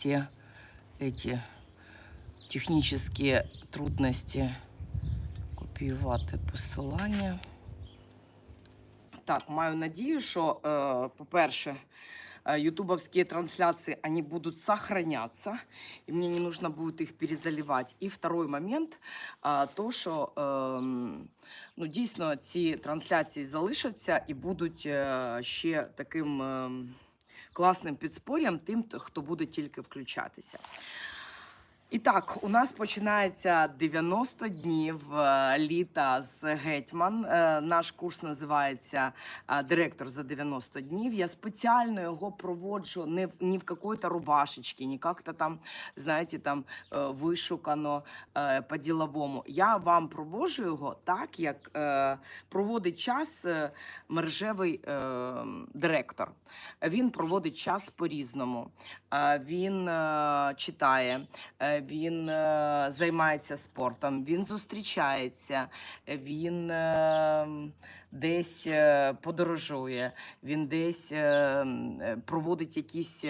все эти технические трудности копіювати посилання. Так, маю надію, що, е, по-перше, е, ютубовские трансляции, они будут сохраняться, и мне не нужно будет их перезаливать. И второй момент, а, то, що ну, дійсно ці трансляції залишаться і будуть е, ще таким класним підспорям тим, хто- буде тільки включатися. І так, у нас починається 90 днів е, літа з Гетьман. Е, Наш курс називається е, Директор за 90 днів. Я спеціально його проводжу не в ні в какой-то рубашечці, не як-то там, знаєте, там вишукано по-діловому. Я вам проводжу його так, як проводить час мережевий е, директор. Він проводить час по-різному. Е, Він е, читає, е, він е, займається спортом, він зустрічається, він е, десь е, подорожує, він десь е, е, проводить якісь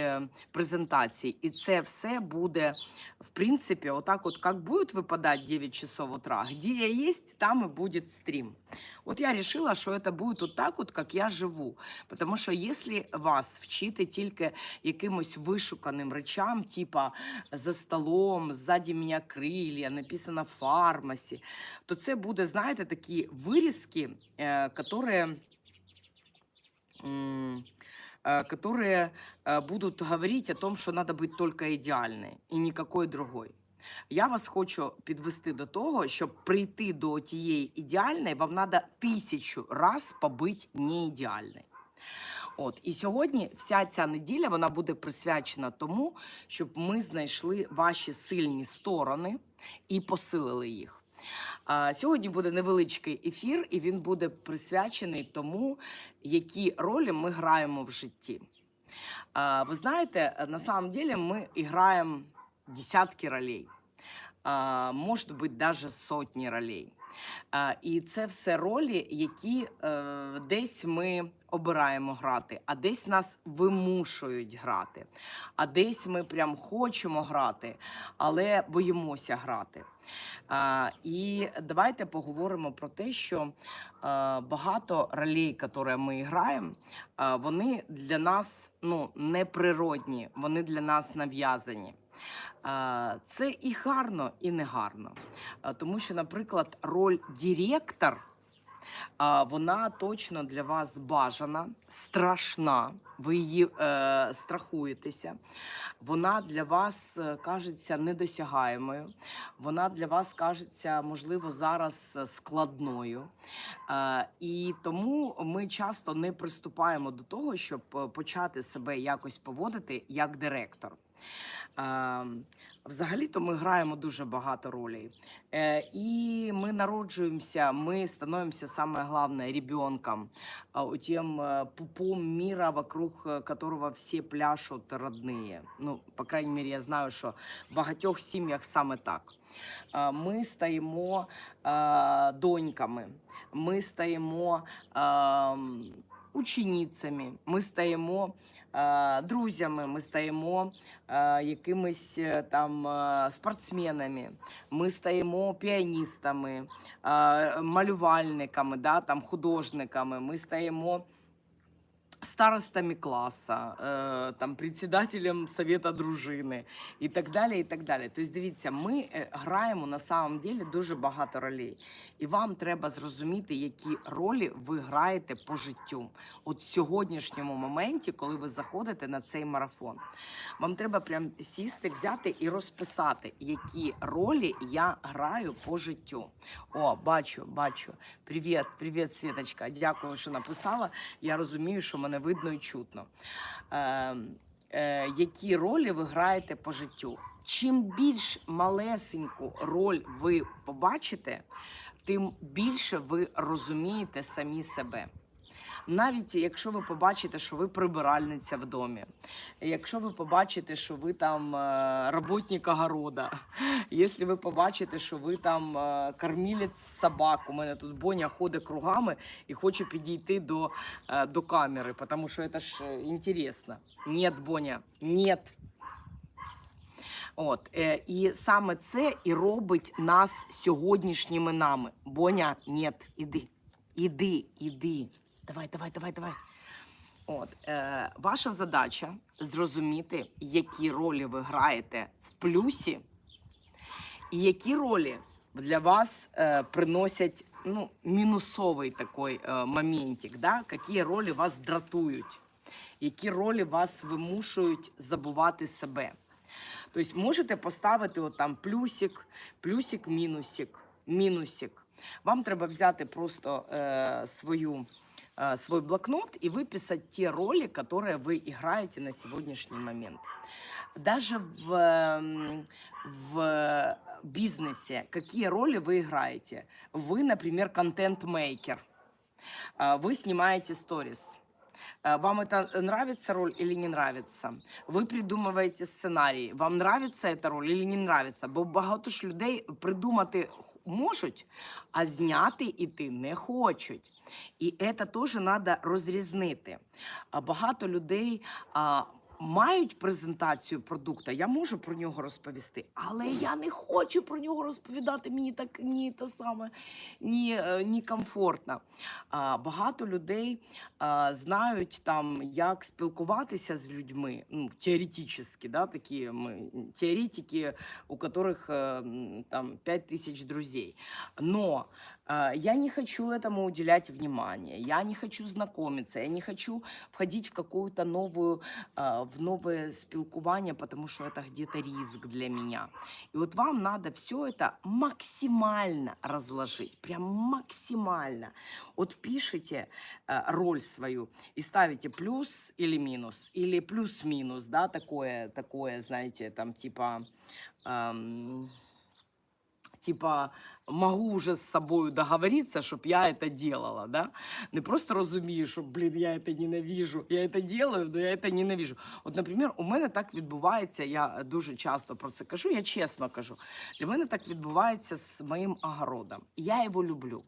презентації. І це все буде, в принципі, отак, от як будуть випадати 9 часов утра, где я есть, там и будет стрим. Вот я решила, что это будет вот так вот, как я живу. Потому що якщо вас вчити тільки якимось вишуканим речам, типа за столом, ззаді мене крилля, написано фармасі, то це буде, знаєте, такі вирізки, которые, м, э, которые э, будут говорить о том, що надо бути тільки ідеальною і никакой другой. Я вас хочу підвести до того, щоб прийти до тієї ідеальної, вам треба тисячу раз побити не ідеальною. От і сьогодні вся ця неділя вона буде присвячена тому, щоб ми знайшли ваші сильні сторони і посилили їх. А, Сьогодні буде невеличкий ефір, і він буде присвячений тому, які ролі ми граємо в житті. А, Ви знаєте, на самом деле ми граємо десятки ролей, а, може бути навіть сотні ролей. А, І це все ролі, які е, десь ми обираємо грати, а десь нас вимушують грати, а десь ми прям хочемо грати, але боїмося грати. І давайте поговоримо про те, що е, багато ролей, які ми граємо, е, вони для нас ну, неприродні, вони для нас нав'язані. Це і гарно, і не гарно. Тому що, наприклад, роль директор, вона точно для вас бажана, страшна. Ви її е, страхуєтеся. Вона для вас е, кажеться недосягаємою. Вона для вас кажеться, можливо, зараз складною. І тому ми часто не приступаємо до того, щоб е, почати себе якось поводити як директор. Е, Взагалі-то ми граємо дуже багато ролей. Е, і ми народжуємося, ми становимося, саме головне, ребенком, а, у тем э, пупом мира, вокруг э, которого всі пляшуть родные. Ну, по крайней мере, я знаю, що в багатьох сім'ях саме так. Е, Ми стаємо е, доньками, ми стаємо е, ученицями, ми стаємо е, друзями, ми стаємо е, якимись е, там е, спортсменами, ми стаємо піаністами, е, малювальниками, да, там, художниками, ми стаємо старостами класа, е, там, председателем совета дружини і так далі. і так далі. Тобто, дивіться, ми е, граємо на самом деле дуже багато ролей. І вам треба зрозуміти, які ролі ви граєте по життю. От в сьогоднішньому моменті, коли ви заходите на цей марафон, вам треба прям сісти, взяти і розписати, які ролі я граю по життю. О, бачу, бачу. Привіт, привіт, Світочка. Дякую, що написала. Я розумію, що мене видно і чутно. Е, е, які ролі ви граєте по життю? Чим більш малесеньку роль ви побачите, тим більше ви розумієте самі себе. Навіть якщо ви побачите, що ви прибиральниця в домі, якщо ви побачите, що ви там е, роботник огорода, якщо ви побачите, що ви там е, кормілець собак, у мене тут Боня ходить кругами і хоче підійти до, е, до камери, тому що це ж інтересно. Нет, Боня, нет. От, і саме це і робить нас сьогоднішніми нами. Боня, ні, іди, іди, іди. Давай, давай, давай, давай. От, е, ваша задача зрозуміти, які ролі ви граєте в плюсі, і які ролі для вас е, приносять ну, мінусовий такий е, моментик, да? які ролі вас дратують, які ролі вас вимушують забувати себе. Тобто можете поставити от там плюсик, плюсик, мінусик, мінусик. Вам треба взяти просто е, свою, свой блокнот и выписать те роли, которые вы играете на сегодняшний момент. Даже в, м, в бизнесе, какие роли вы играете? Вы, например, контент-мейкер. А, Вы снимаете сторис. А, Вам это нравится роль или не нравится? Ви придумуєте сценарій. Вам нравиться эта роль или не нравится? Бо багато ж людей придумати х- можуть, а зняти іти не хочуть. І це теж треба розрізнити. Багато людей мають презентацію продукту, я можу про нього розповісти, але я не хочу про нього розповідати. Мені так ні те саме, ні, е, ні комфортно. А, багато людей а, знають там, як спілкуватися з людьми, ну, теоретично, да, такі ми, теоретики, у которых е, там 5 тысяч друзей. Но я не хочу этому уделять внимание, я не хочу знакомиться, я не хочу входить в какую-то новую, а, в новое спілкування, потому что это где-то риск для меня. И вот вам надо все это максимально разложить, прям максимально. Вот пишите э, роль свою и ставите плюс или минус, или плюс-минус, да, такое, такое, знаете, там типа... эм, Типа, могу уже з собою договоритися, щоб я це делала, да? Не просто розумію, що, блін, я це ненавижу, я це делаю, але я це ненавижу. От, наприклад, у мене так відбувається, я дуже часто про це кажу, я чесно кажу. Для мене так відбувається з моїм огородом. Я його люблю.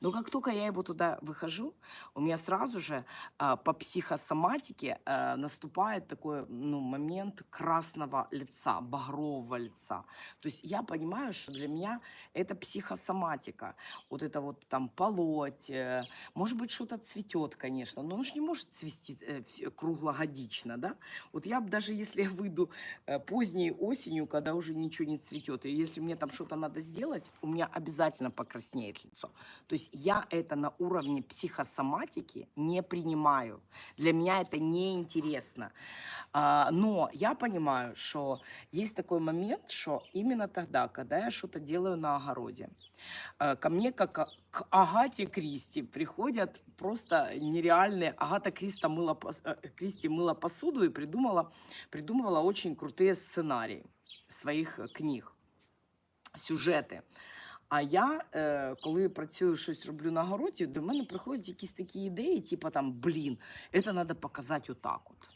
Но как только я его туда выхожу, у меня сразу же а, по психосоматике а, наступает такой ну, момент красного лица, багрового лица. То есть я понимаю, что для меня это психосоматика. Вот это вот там полоть, э, может быть, что-то цветет, конечно, но оно же не может цвести э, круглогодично, да? Вот я даже если я выйду э, поздней осенью, когда уже ничего не цветет, и если мне там что-то надо сделать, у меня обязательно покраснеет лицо. То есть я это на уровне психосоматики не принимаю. Для меня это неинтересно. А, но я понимаю, что есть такой момент, что именно тогда, когда я что-то делаю на огороде, э, ко мне, как к Агате Кристи, приходят просто нереальные... Агата Криста мыла, э, Кристи мыла посуду и придумала, придумывала очень крутые сценарии своих книг, сюжети. А я, е, коли працюю щось роблю на городі, до мене приходять якісь такі ідеї, типу там, блін, це треба показати отак от.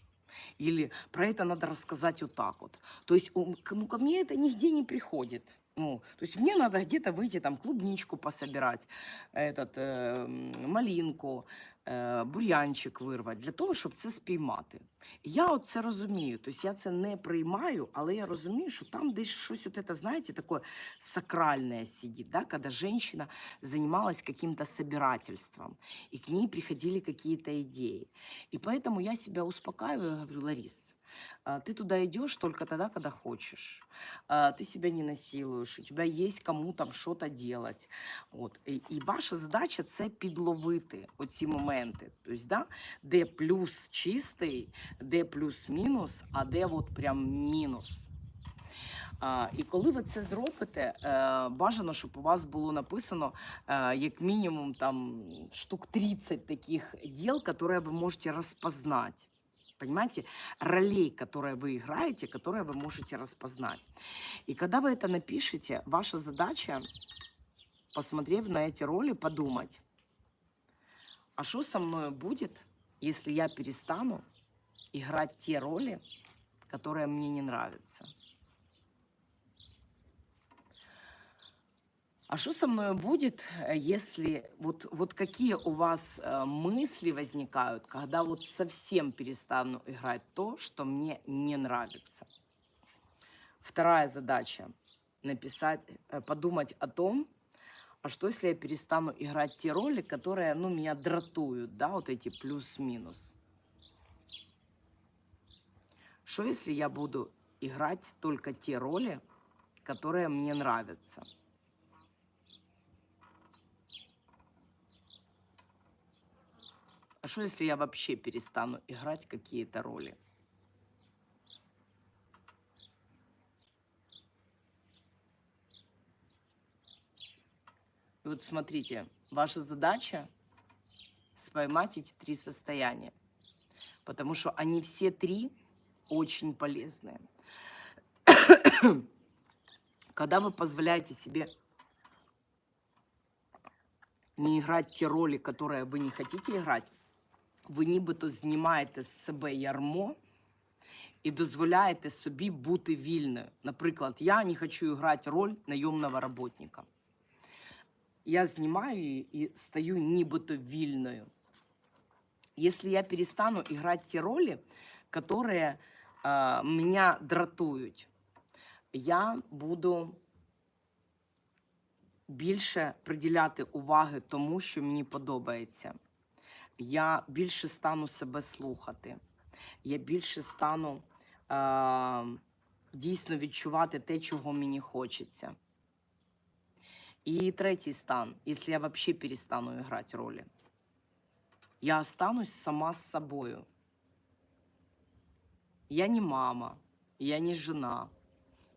Или про это надо рассказать вот так вот. То есть ну, ко мне это нигде не приходит. Ну, то есть мне надо где-то выйти, там, клубничку пособирать, этот, э, м, малинку, е, бур'янчик вирвати, для того, щоб це спіймати. Я от це розумію. Тобто я це не приймаю, але я розумію, що там десь щось, от это, знаєте, таке сакральне сидит, да, когда женщина занималась каким-то собирательством, и к ней приходили какие-то идеи. И поэтому я себя успокаиваю и говорю, Ларис, а, ты туда идешь только тогда, когда хочешь. А, Ты себя не насилуешь, у тебя есть кому там что-то делать. От. І, і ваша задача це підловити оці моменти. Тобто, да, де плюс чистий, де плюс-мінус, а де от прям мінус. А, і коли ви це зробите, е, бажано, щоб у вас було написано е, як мінімум там штук 30 таких дел, которые ви можете розпознати. Понимаете, ролей, которые вы играете, которые вы можете распознать. И когда вы это напишете, ваша задача, посмотрев на эти роли, подумать, а что со мной будет, если я перестану играть те роли, которые мне не нравятся? А что со мной будет, э, если вот, вот какие у вас э, мысли возникают, когда вот совсем перестану играть то, что мне не нравится? Вторая задача написать, э, подумать о том, а что если я перестану играть те роли, которые, ну, меня дратуют, да, вот эти плюс-минус. Что если я буду играть только те роли, которые мне нравятся? А что если я вообще перестану играть какие-то роли? И вот смотрите, ваша задача споймать эти три состояния, потому что они все три очень полезные. Когда вы позволяете себе не играть те роли, которые ви не хотите играть, ви нібито знімаєте з себе ярмо і дозволяєте собі бути вільною. Наприклад, я не хочу грати роль найомного работника. Я знімаю її і стаю нібито вільною. Если я перестану играть те роли, которые э, меня дратують, я буду більше приділяти уваги тому, що мені подобається. Я більше стану себе слухати. Я більше стану е, дійсно відчувати те, чого мені хочеться. І третій стан, якщо я взагалі перестану грати ролі, я останусь сама з собою. Я не мама, я не жена,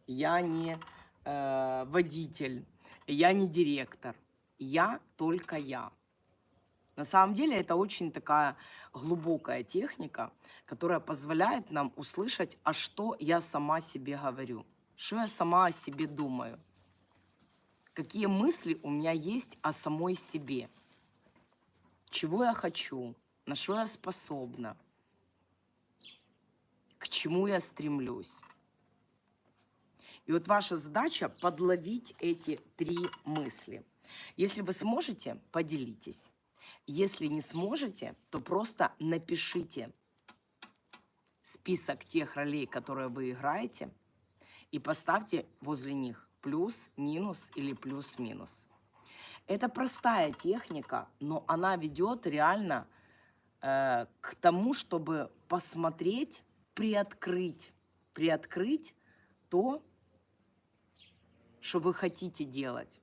я не э, водитель, я не директор. Я только я. На самом деле это очень такая глубокая техника, которая позволяет нам услышать, а что я сама себе говорю, что я сама о себе думаю, какие мысли у меня есть о самой себе, чего я хочу, на что я способна, к чему я стремлюсь. И вот ваша задача подловить эти три мысли. Если вы сможете, поделитесь. Если не сможете, то просто напишите список тех ролей, которые вы играете, и поставьте возле них плюс, минус или плюс-минус. Это простая техника, но она ведет реально э, к тому, чтобы посмотреть, приоткрыть, приоткрыть то, что вы хотите делать,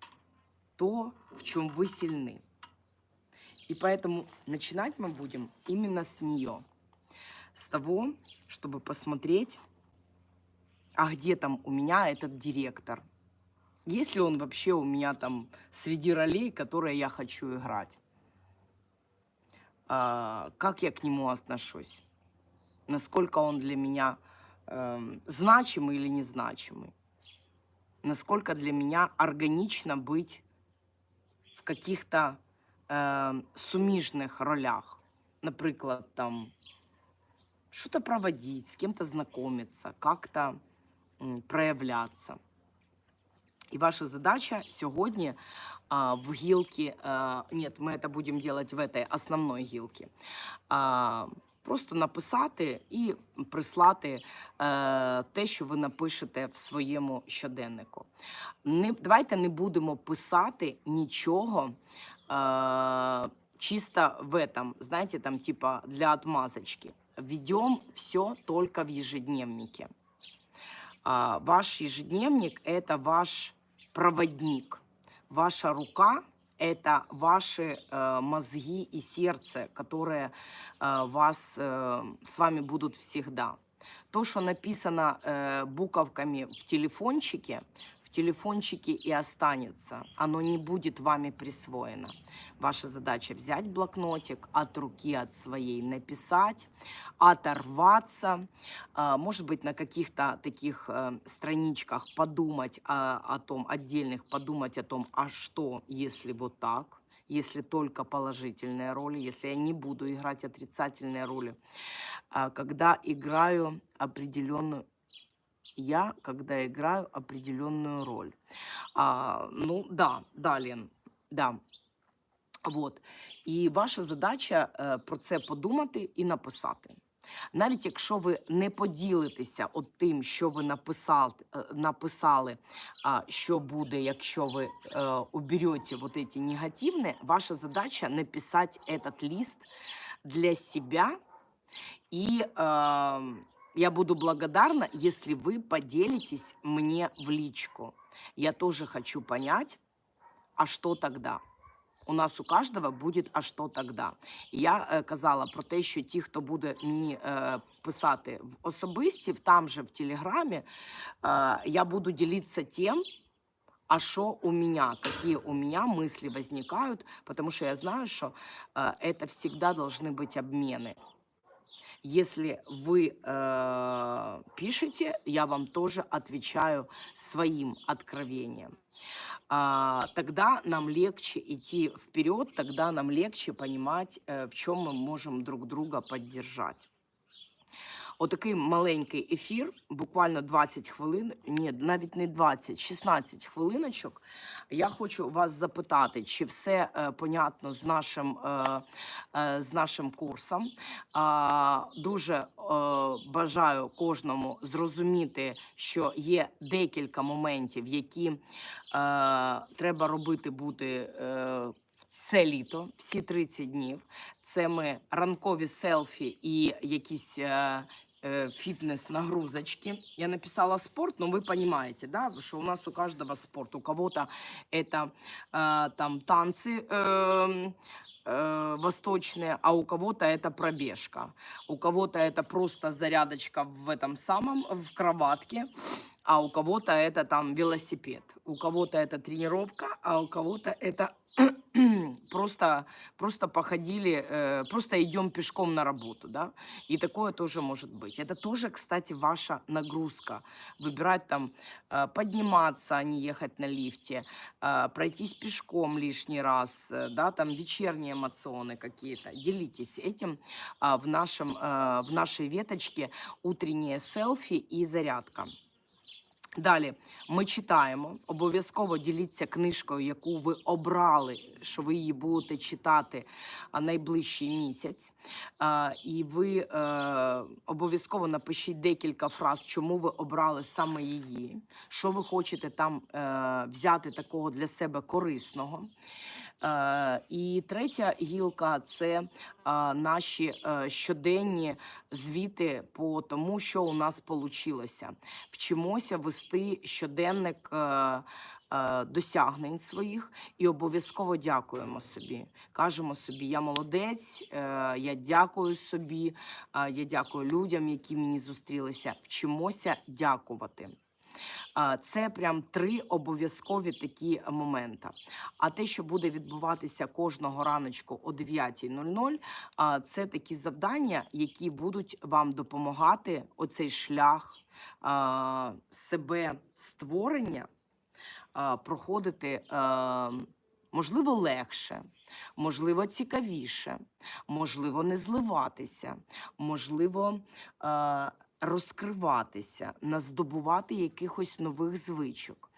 то, в чем вы сильны. И поэтому начинать мы будем именно с нее. С того, чтобы посмотреть, а где там у меня этот директор. Есть ли он вообще у меня там среди ролей, которые я хочу играть? А, как я к нему отношусь? Насколько он для меня эм, значимый или незначимый? Насколько для меня органично быть в каких-то е, суміжних ролях. Наприклад, там что-то проводить, с кем-то знакомиться, как-то проявлятися. І ваша задача сьогодні а, в гілки а, нет, ми це будемо робити в этой основной гілці, а, просто написати і прислати е, те, що ви напишете в своєму щоденнику. Не, давайте не будемо писати нічого э, чисто в этом, знаете, там типа для отмазочки. Ведем все только в ежедневнике. А, ваш ежедневник – это ваш проводник. Ваша рука – это ваши э, мозги и сердце, которые э, вас, э, с вами будут всегда. То, что написано э, буковками в телефончике, в телефончике и останется. Оно не будет вами присвоено. Ваша задача взять блокнотик от руки от своей, написать, оторваться, а, может быть, на каких-то таких э, страничках подумать о, о том, отдельных подумать о том, а что, если вот так, если только положительные роли, если я не буду играть отрицательные роли. А, Когда играю определенную я, когда играю определенную роль. А, ну да, далее, да. Вот. І ваша задача е, про це подумати і написати. Навіть якщо ви не поділитеся от тим, що ви написали, написали а, що буде, якщо ви е, уберете вот эти негативные, ваша задача написать этот лист для себя. И э, я буду благодарна, если вы поделитесь мне в личку. Я тоже хочу понять, а что тогда? У нас у кожного буде, а що тогда. І я е, казала про те, що ті, хто буде мені е, писати в особисті, в- там же в Телеграмі, е, я буду ділитися тим, а что у меня, какие у меня мысли возникают, потому что я знаю, что э, это всегда должны быть обмены. Если вы э, пишете, я вам тоже отвечаю своим откровением. А, тогда нам легче идти вперед, тогда нам легче понимать, э, в чем мы можем друг друга поддержать. Отакий маленький ефір, буквально 20 хвилин, ні, навіть не 20, 16 хвилиночок. Я хочу вас запитати, чи все е, понятно з нашим, е, е, з нашим курсом. А, дуже е, бажаю кожному зрозуміти, що є декілька моментів, які е, треба робити бути. Е, це літо, всі 30 днів. Це ми ранкові селфі і якісь е, е, фитнес-нагрузочки. Я написала спорт, но вы понимаете, да, что у нас у каждого спорт. У кого-то это э, там танцы э, э, восточные, а у кого-то это пробежка. У кого-то это просто зарядочка в этом самом, в кроватке, а у кого-то это там велосипед. У кого-то это тренировка, а у кого-то это просто, просто походили, э, просто идем пешком на работу, да, и такое тоже может быть. Это тоже, кстати, ваша нагрузка. Выбирать там, э, подниматься, а не ехать на лифте, э, пройтись пешком лишний раз, э, да, там вечерние эмоционы какие-то. Делитесь этим а, в, нашем, э, в нашей веточке утренние селфи і зарядка. Далі ми читаємо. Обов'язково діліться книжкою, яку ви обрали, що ви її будете читати найближчий місяць. І ви е, обов'язково напишіть декілька фраз, чому ви обрали саме її, що ви хочете там е, взяти такого для себе корисного. Е, І третя гілка це е, наші е, щоденні звіти по тому, що у нас вийшло. Вчимося вести щоденник досягнень своїх і обов'язково дякуємо собі. Кажемо собі, я молодець, я дякую собі, я дякую людям, які мені зустрілися. Вчимося дякувати. Це прям три обов'язкові такі моменти. А те, що буде відбуватися кожного раночку о 9.00, це такі завдання, які будуть вам допомагати оцей шлях себе створення проходити. Можливо, легше, можливо, цікавіше, можливо, не зливатися, можливо, розкриватися, наздобувати якихось нових звичок.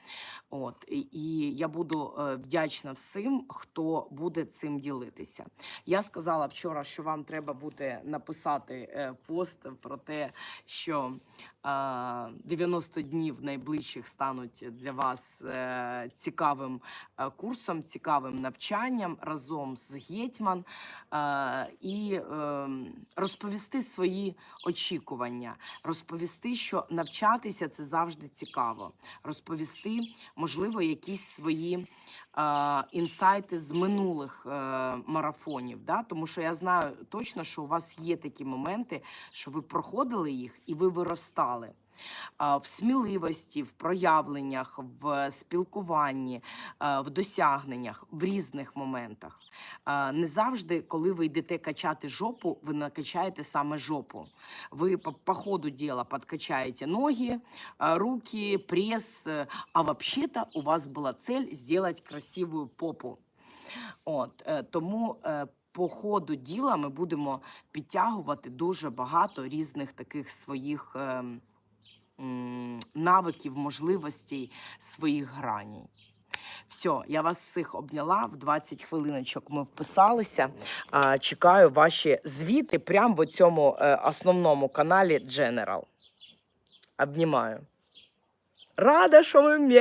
От і- я буду е, вдячна всім, хто буде цим ділитися. Я сказала вчора, що вам треба буде написати е, пост про те, що е, 90 днів найближчих стануть для вас е, цікавим курсом, цікавим навчанням разом з Гетьман і е, розповісти свої очікування, розповісти, що навчатися це завжди цікаво, розповісти, можливо, якісь свої е, інсайти з минулих е, марафонів. Да? Тому що я знаю точно, що у вас є такі моменти, що ви проходили їх і ви виростали. В сміливості, в проявленнях, в спілкуванні, в досягненнях, в різних моментах. Не завжди, коли ви йдете качати жопу, ви накачаєте саме жопу. Ви по, ходу діла подкачаєте ноги, руки, пресс, е, а вообще-то у вас була цель сделать красивую попу. От, е, тому е, по ходу діла ми будемо підтягувати дуже багато різних таких своїх ем, навиків, можливостей, своїх граней. Все, я вас всіх обняла. В 20 хвилиночок ми вписалися. Чекаю ваші звіти прямо в цьому е, основному каналі General. Обнімаю. Рада, що ми вместе.